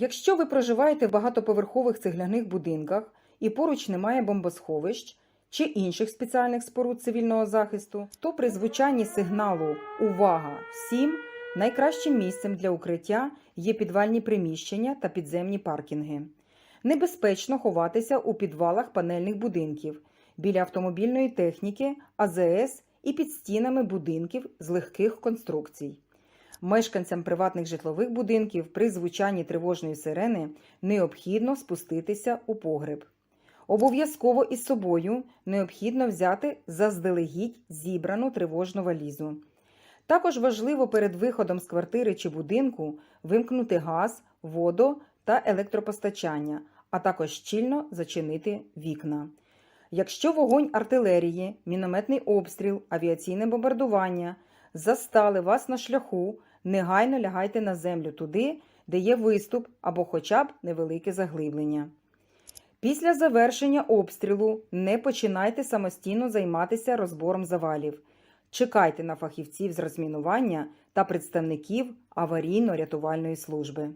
Якщо ви проживаєте в багатоповерхових цегляних будинках і поруч немає бомбосховищ чи інших спеціальних споруд цивільного захисту, то при звучанні сигналу Увага! Всім найкращим місцем для укриття є підвальні приміщення та підземні паркінги. Небезпечно ховатися у підвалах панельних будинків, біля автомобільної техніки, АЗС і під стінами будинків з легких конструкцій. Мешканцям приватних житлових будинків при звучанні тривожної сирени необхідно спуститися у погреб. Обов'язково із собою необхідно взяти заздалегідь зібрану тривожну валізу. Також важливо перед виходом з квартири чи будинку вимкнути газ, воду та електропостачання, а також щільно зачинити вікна. Якщо вогонь артилерії, мінометний обстріл, авіаційне бомбардування застали вас на шляху, негайно лягайте на землю туди, де є виступ або хоча б невелике заглиблення. Після завершення обстрілу не починайте самостійно займатися розбором завалів. Чекайте на фахівців з розмінування та представників аварійно-рятувальної служби.